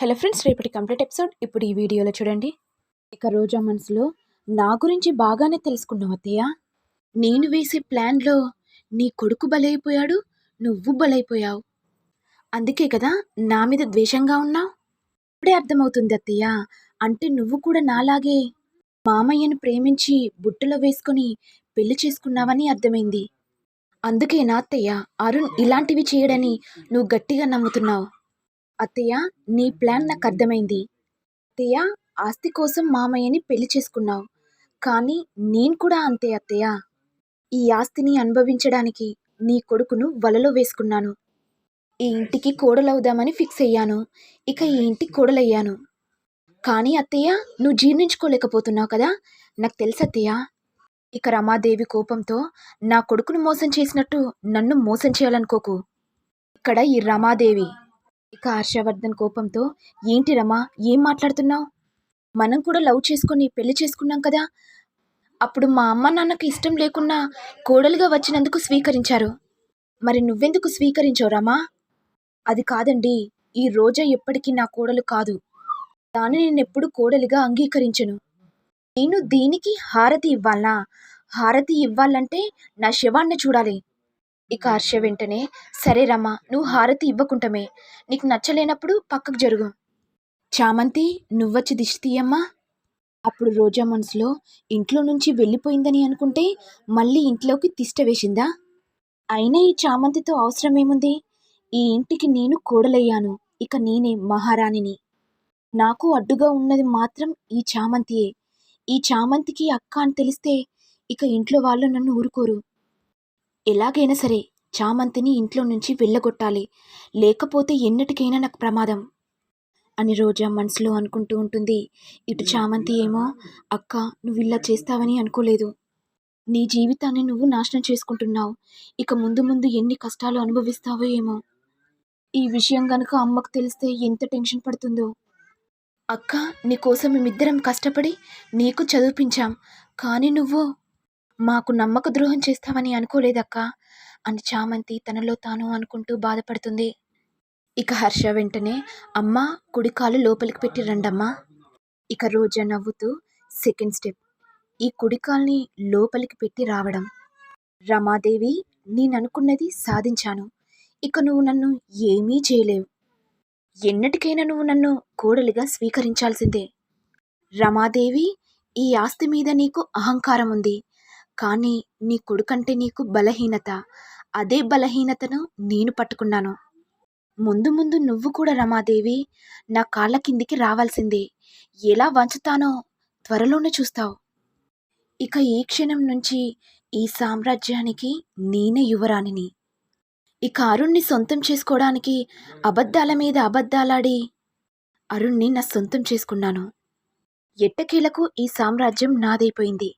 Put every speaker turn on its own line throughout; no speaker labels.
Hello friends రేపటి complete episode. ఇప్పుడు ఈ వీడియోలో చూడండి. ఇక రోజా మనసులో నా గురించి బాగానే తెలుసుకున్నావు అత్తయ్య. నేను వేసే ప్లాన్లో నీ కొడుకు బలైపోయాడు నువ్వు బలైపోయావు. అందుకే కదా నా మీద ద్వేషంగా ఉన్నావు. ఇప్పుడే అర్థమవుతుంది అత్తయ్య. అంటే నువ్వు కూడా నాలాగే మామయ్యను ప్రేమించి బుట్టలో వేసుకుని పెళ్ళి చేసుకున్నావని అర్థమైంది. అందుకే నా అత్తయ్య అరుణ్ ఇలాంటివి చేయడని నువ్వు గట్టిగా నమ్ముతున్నావు. అత్తయ్య నీ ప్లాన్ నాకు అర్థమైంది. అత్తయ్య ఆస్తి కోసం మామయ్యని పెళ్ళి చేసుకున్నావు. కానీ నేను కూడా అంతే అత్తయ్య. ఈ ఆస్తిని అనుభవించడానికి నీ కొడుకును వలలో వేసుకున్నాను. ఈ ఇంటికి కోడలవుదామని ఫిక్స్ అయ్యాను. ఇక ఈ ఇంటికి కోడలయ్యాను. కానీ అత్తయ్య నువ్వు జీర్ణించుకోలేకపోతున్నావు కదా? నాకు తెలుసు అత్తయ్య. ఇక రమాదేవి కోపంతో నా కొడుకును మోసం చేసినట్టు నన్ను మోసం చేయాలనుకోకు. ఇక్కడ ఈ రమాదేవి. ఇక హర్షవర్ధన్ కోపంతో ఏంటి రమా ఏం మాట్లాడుతున్నావు? మనం కూడా లవ్ చేసుకొని పెళ్ళి చేసుకున్నాం కదా? అప్పుడు మా అమ్మ నాన్నకి ఇష్టం లేకున్నా కోడలుగా వచ్చినందుకు స్వీకరించారు. మరి నువ్వెందుకు స్వీకరించావు రమా? అది కాదండి ఈ రోజా ఎప్పటికీ నా కోడలు కాదు. దాన్ని నేను ఎప్పుడు కోడలిగా అంగీకరించను. నేను దీనికి హారతి ఇవ్వాలా హారతి ఇవ్వాలంటే నా శవాన్ని చూడాలి. ఇక హర్ష వెంటనే సరే రమ్మా నువ్వు హారతి ఇవ్వకుంటమే. నీకు నచ్చలేనప్పుడు పక్కకు జరుగు. చామంతి నువ్వొచ్చి దిష్టి తీయమ్మా. అప్పుడు రోజా మనసులో ఇంట్లో నుంచి వెళ్ళిపోయిందని అనుకుంటే మళ్ళీ ఇంట్లోకి తిష్ట వేసిందా? అయినా ఈ చామంతితో అవసరం ఏముంది ఈ ఇంటికి నేను కోడలయ్యాను ఇక నేనే మహారాణిని. నాకు అడ్డుగా ఉన్నది మాత్రం ఈ చామంతియే. ఈ చామంతికి అక్క అని తెలిస్తే ఇక ఇంట్లో వాళ్ళు నన్ను ఊరుకోరు. ఎలాగైనా సరే చామంతిని ఇంట్లో నుంచి వెళ్ళగొట్టాలి. లేకపోతే ఎన్నటికైనా నాకు ప్రమాదం. అని రోజా మనసులో అనుకుంటూ ఉంటుంది. ఇటు చామంతి ఏమో అక్క నువ్వు ఇలా చేస్తావని అనుకోలేదు. నీ జీవితాన్ని నువ్వు నాశనం చేసుకుంటున్నావు. ఇక ముందు ముందు ఎన్ని కష్టాలు అనుభవిస్తావో ఏమో. ఈ విషయం గనుక అమ్మకు తెలిస్తే ఎంత టెన్షన్ పడుతుందో. అక్క నీకోసం మేమిద్దరం కష్టపడి నీకు చదివించాం. కానీ నువ్వు మాకు నమ్మక ద్రోహం చేస్తామని అనుకోలేదక్క అని చామంతి తనలో తాను అనుకుంటూ బాధపడుతుంది. ఇక హర్ష వెంటనే అమ్మ కుడికాలు లోపలికి పెట్టి రండమ్మా. ఇక రోజా నవ్వుతూ సెకండ్ స్టెప్ ఈ కుడికాల్ని లోపలికి పెట్టి రావడం. రమాదేవి నేననుకున్నది సాధించాను. ఇక నువ్వు నన్ను ఏమీ చేయలేవు. ఎన్నటికైనా నువ్వు నన్ను కోడలిగా స్వీకరించాల్సిందే. రమాదేవి ఈ ఆస్తి మీద నీకు అహంకారం ఉంది కానీ నీ కొడుకంటే నీకు బలహీనత. అదే బలహీనతను నేను పట్టుకున్నాను. ముందు ముందు నువ్వు కూడా రమాదేవి నా కాళ్ళ కిందికి రావాల్సిందే. ఎలా వంచుతానో త్వరలోనే చూస్తావు. ఇక ఈ క్షణం నుంచి ఈ సామ్రాజ్యానికి నేనే యువరాణిని. ఇక అరుణ్ణి సొంతం చేసుకోవడానికి అబద్ధాల మీద అబద్ధాలాడి అరుణ్ణి నా సొంతం చేసుకున్నాను. ఎట్టకేలకు ఈ సామ్రాజ్యం నాదైపోయింది.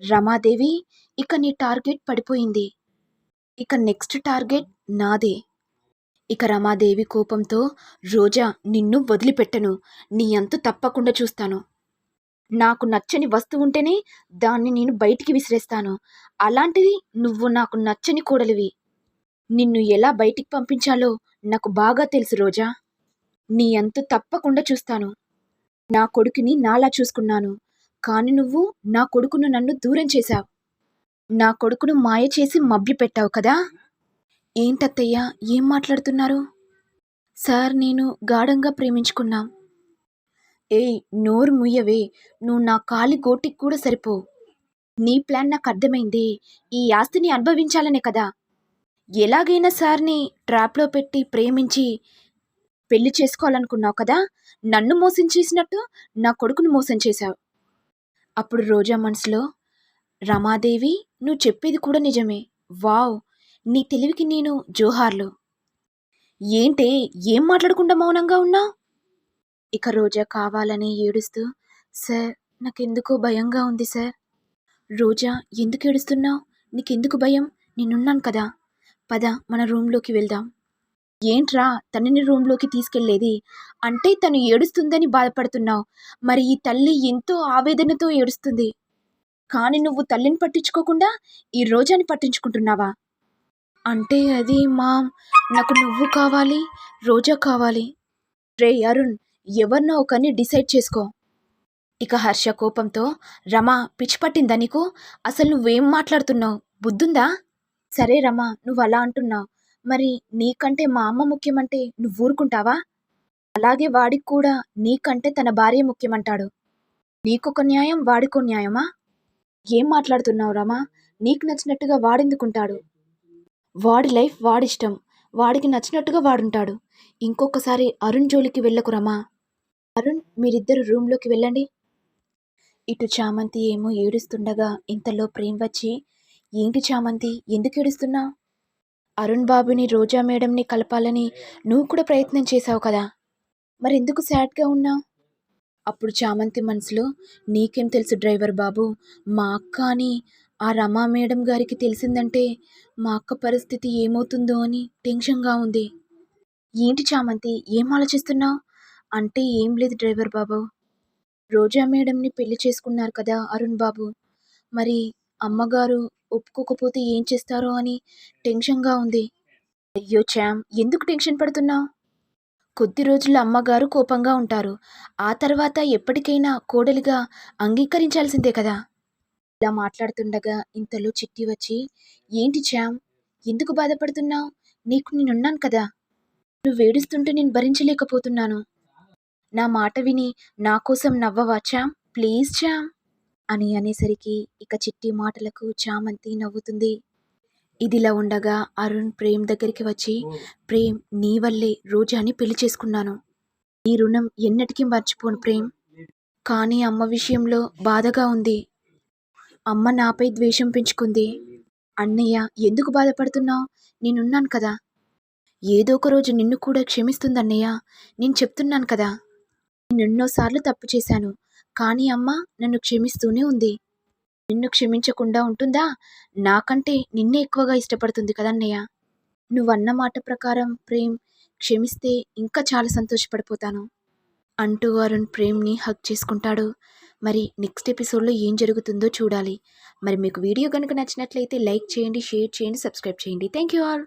రమాదేవి ఇక నీ టార్గెట్ పడిపోయింది. ఇక నెక్స్ట్ టార్గెట్ నాదే. ఇక రమాదేవి కోపంతో రోజా నిన్ను వదిలిపెట్టను. నీ అంతు తప్పకుండా చూస్తాను. నాకు నచ్చని వస్తువు ఉంటేనే దాన్ని నేను బయటికి విసిరేస్తాను. అలాంటిది నువ్వు నాకు నచ్చని కోడలివి. నిన్ను ఎలా బయటికి పంపించాలో నాకు బాగా తెలుసు రోజా. నీ అంతు తప్పకుండా చూస్తాను. నా కొడుకుని నాలా చూసుకున్నాను. కాని నువ్వు నా కొడుకును నన్ను దూరం చేశావు. నా కొడుకును మాయ చేసి మభ్యపెట్టావు కదా? ఏంటత్తయ్యా ఏం మాట్లాడుతున్నారు? సార్ నేను గాఢంగా ప్రేమించుకున్నాం. ఏయ్ నోరు ముయ్యవే నువ్వు నా కాలి గోటికి కూడా సరిపో. నీ ప్లాన్ నాకు అర్థమైంది. ఈ ఆస్తిని అనుభవించాలనే కదా. ఎలాగైనా సార్ని ట్రాప్లో పెట్టి ప్రేమించి పెళ్ళి చేసుకోవాలనుకున్నావు కదా? నన్ను మోసం చేసినట్టు నా కొడుకును మోసం చేశావు. అప్పుడు రోజా మనసులో రమాదేవి నువ్వు చెప్పేది కూడా నిజమే. వావ్ నీ తెలివికి నేను జోహార్లు. ఏంటే ఏం మాట్లాడకుండా మౌనంగా ఉన్నా? ఇక రోజా కావాలని ఏడుస్తూ సార్ నాకెందుకో భయంగా ఉంది సార్. రోజా ఎందుకు ఏడుస్తున్నావు? నీకెందుకు భయం? నేనున్నాను కదా. పద మన రూమ్లోకి వెళ్దాం. ఏంట్రా తనని రూమ్లోకి తీసుకెళ్ళేది అంటే తను ఏడుస్తుందని బాధపడుతున్నావు. మరి ఈ తల్లి ఎంతో ఆవేదనతో ఏడుస్తుంది. కానీ నువ్వు తల్లిని పట్టించుకోకుండా ఈ రోజాని పట్టించుకుంటున్నావా? అంటే అది మా నాకు నువ్వు కావాలి రోజా కావాలి. రే అరుణ్ ఎవరినో ఒకరిని డిసైడ్ చేసుకో. ఇక హర్ష కోపంతో రమా పిచ్చి పట్టిందా నీకు? అసలు నువ్వేం మాట్లాడుతున్నావు? బుద్ధుందా? సరే రమా నువ్వు అలా అంటున్నావు. మరి నీకంటే మా అమ్మ ముఖ్యమంటే నువ్వు ఊరుకుంటావా అలాగే వాడికి కూడా నీకంటే తన భార్య ముఖ్యమంటాడు. నీకొక న్యాయం వాడికో న్యాయమా? ఏం మాట్లాడుతున్నావు రామా? నీకు నచ్చినట్టుగా వాడెందుకుంటాడు? వాడి లైఫ్ వాడిష్టం. వాడికి నచ్చినట్టుగా వాడుంటాడు. ఇంకొకసారి అరుణ్ జోలికి వెళ్ళకు రమా. అరుణ్ మీరిద్దరు రూమ్లోకి వెళ్ళండి. ఇటు చామంతి ఏమో ఏడుస్తుండగా ఇంతలో ప్రేమ్ వచ్చి ఏంటి చామంతి? ఎందుకు ఏడుస్తున్నావు? అరుణ్ బాబుని రోజా మేడంని కలపాలని నువ్వు కూడా ప్రయత్నం చేశావు కదా. మరి ఎందుకు సాడ్గా ఉన్నావు? అప్పుడు చామంతి మనసులో నీకేం తెలుసు డ్రైవర్ బాబు? మా అక్క అని ఆ రమా మేడం గారికి తెలిసిందంటే మా అక్క పరిస్థితి ఏమవుతుందో అని టెన్షన్గా ఉంది. ఏంటి చామంతి ఏం ఆలోచిస్తున్నావు? అంటే ఏం లేదు డ్రైవర్ బాబు. రోజా మేడంని పెళ్ళి చేసుకున్నారు కదా అరుణ్ బాబు. మరి అమ్మగారు ఒప్పుకోకపోతే ఏం చేస్తారో అని టెన్షన్గా ఉంది. అయ్యో చామ్ ఎందుకు టెన్షన్ పడుతున్నావు? కొద్ది రోజుల అమ్మగారు కోపంగా ఉంటారు. ఆ తర్వాత ఎప్పటికైనా కోడలిగా అంగీకరించాల్సిందే కదా? ఇలా మాట్లాడుతుండగా ఇంతలో చిట్టి వచ్చి ఏంటి చామ్ ఎందుకు బాధపడుతున్నావు? నీకు నేనున్నాను కదా? నువ్వు వేడిస్తుంటే నేను భరించలేకపోతున్నాను. నా మాట విని నా కోసం నవ్వవా చామ్ ప్లీజ్ చామ్ అని అనేసరికి ఇక చిట్టి మాటలకు చామంతి నవ్వుతుంది. ఇదిలా ఉండగా అరుణ్ ప్రేమ్ దగ్గరికి వచ్చి ప్రేమ్ నీ వల్లే రోజాని పెళ్ళి చేసుకున్నాను. నీ రుణం ఎన్నటికీ మర్చిపోను ప్రేమ్. కానీ అమ్మ విషయంలో బాధగా ఉంది. అమ్మ నాపై ద్వేషం పెంచుకుంది. అన్నయ్య ఎందుకు బాధపడుతున్నావు? నేనున్నాను కదా. ఏదో ఒక రోజు నిన్ను కూడా క్షమిస్తుంది అన్నయ్య నేను చెప్తున్నాను కదా. నేను ఎన్నోసార్లు తప్పు చేశాను. కానీ అమ్మ నన్ను క్షమిస్తూనే ఉంది. నిన్ను క్షమించకుండా ఉంటుందా? నాకంటే నిన్నే ఎక్కువగా ఇష్టపడుతుంది కదన్నయ్య నువ్వన్న మాట ప్రకారం ప్రేమ్ క్షమిస్తే ఇంకా చాలా సంతోషపడిపోతాను. అంటూ అరుణ్ ప్రేమ్ని హక్ చేసుకుంటాడు. మరి నెక్స్ట్ ఎపిసోడ్లో ఏం జరుగుతుందో చూడాలి. మరి మీకు వీడియో కనుక నచ్చినట్లయితే లైక్ చేయండి షేర్ చేయండి సబ్స్క్రైబ్ చేయండి. Thank you all.